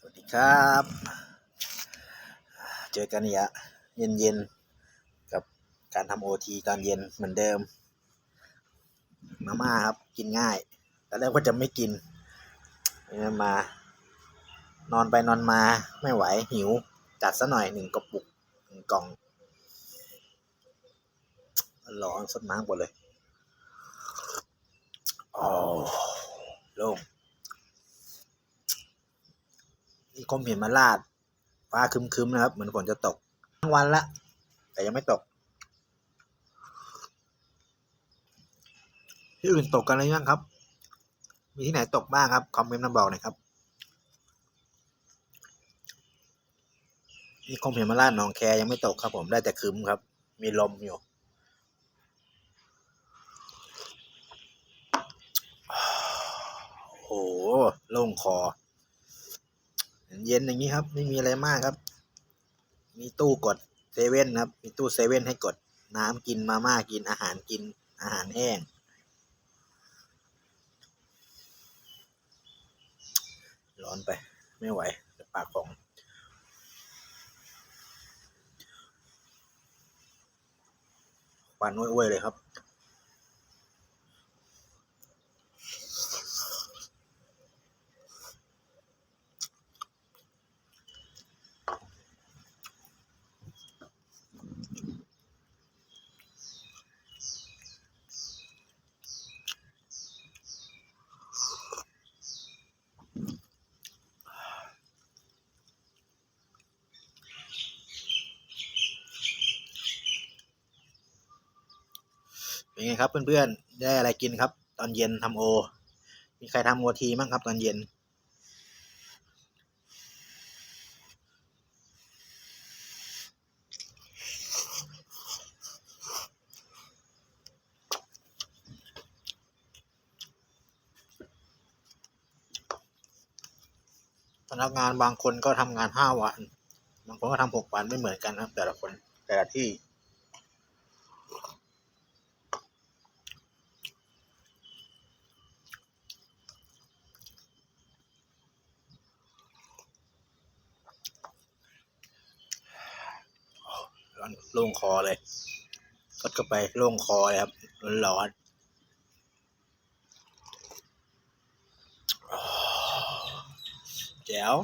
สวัสดีครับ เจอกันอีกเย็นเย็นๆกับการทำโอทีตอนเย็นเหมือนเดิม มาม่าครับกินง่ายแต่แรกว่าจะไม่กินนี่มา นอนไปนอนมาไม่ไหวหิว จัดซะหน่อยหนึ่งกระปุกหนึ่งกล่องร้อนสดน้ำหมดเลยอ๋อโล่ง มี คมเห็นมาลาด ฟ้าคึมๆนะครับ เหมือนฝนจะตกทั้งวันละ แต่ยังไม่ตก ที่อื่นตกกันอะไรบ้างครับ มีที่ไหนตกบ้างครับ คอมเมนต์มาบอกหน่อยครับมีคมเห็นมาลาดหนองแคยังไม่ตกครับ ผมได้แต่คึมครับ มีลมอยู่โอ้โหโล่งคอ เย็นอย่างนี้ครับ ไม่มีอะไรมากครับ มีตู้กดเซเว่นครับ มีตู้เซเว่นให้กด น้ำกินมาม่ากินอาหารกินอาหารแห้ง ร้อนไป ไม่ไหวปากของปานอ้วยๆเลยครับ เป็นไงครับเพื่อนๆ ได้อะไรกินครับ ตอนเย็นทำโอ มีใครทำโอทีบ้างครับ ตอนเย็น พนักงานบางคนก็ทำงานห้าวัน บางคนก็ทำหกวันไม่เหมือนกันครับ แต่ละคนแต่ละที่ ร้อนโล่งคอเลยกดเข้าไปโล่งคอเลยครับร้อนแจ๋ว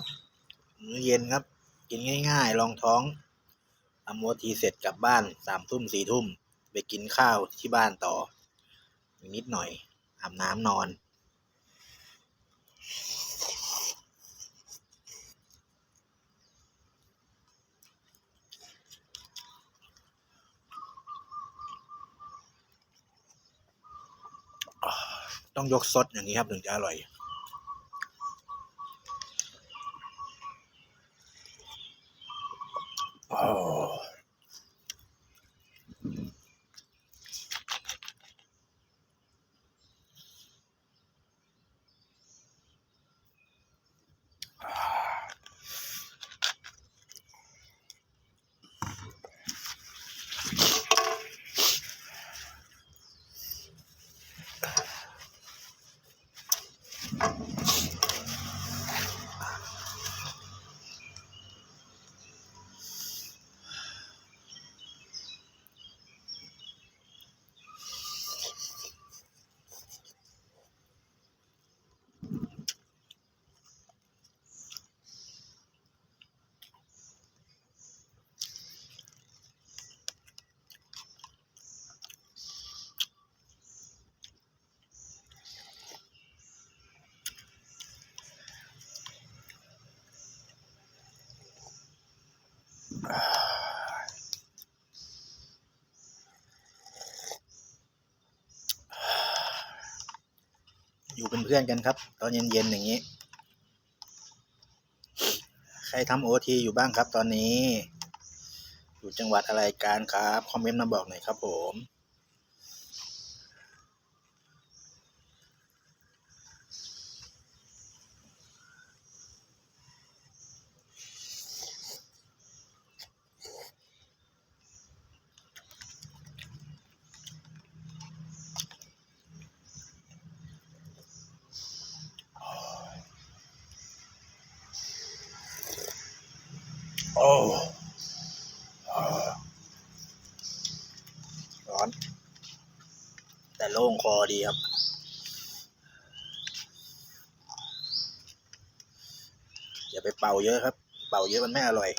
มื้อเย็นครับ กินง่ายๆลองท้องทำโมทีเสร็จกลับบ้านสามทุ่มสี่ทุ่ม ไปกินข้าวที่บ้านต่อ นิดหน่อยอาบน้ำนอน ต้องยกซดอย่างนี้ครับถึงจะอร่อยโอ้ อยู่เป็นเพื่อนกันครับ ตอนเย็นๆอย่างนี้ ใครทำโอทีอยู่บ้างครับตอนนี้ อยู่จังหวัดอะไรกันครับ คอมเมนต์มาบอกหน่อยครับผม อ้ร้อน แต่โล่งคอดีครับอย่าไปเป่าเยอะครับ เป่าเยอะมันไม่อร่อย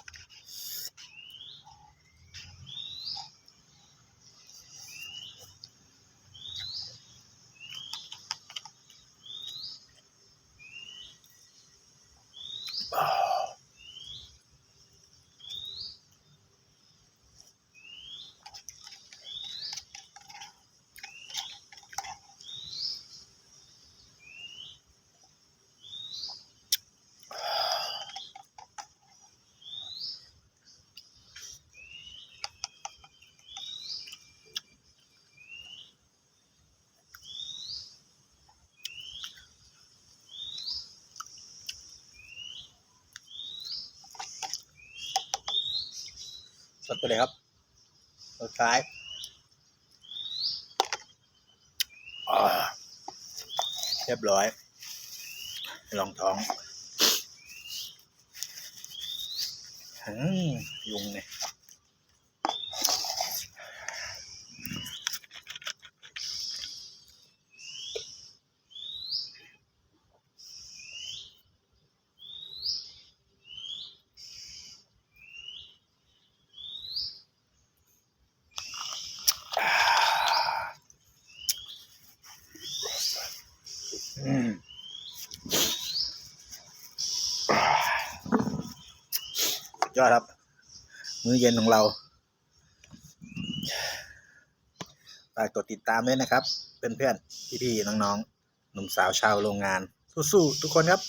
ดไปเลยครับรสท้ายเรียบร้อย ลองท้องอืมยุงเนี่ย ยอดครับ มื้อเย็นของเราฝากกดติดตามด้วยนะครับเป็นเพื่อนพี่ๆน้องๆหนุ่มสาวชาวโรงงาน สู้ๆทุกคนครับ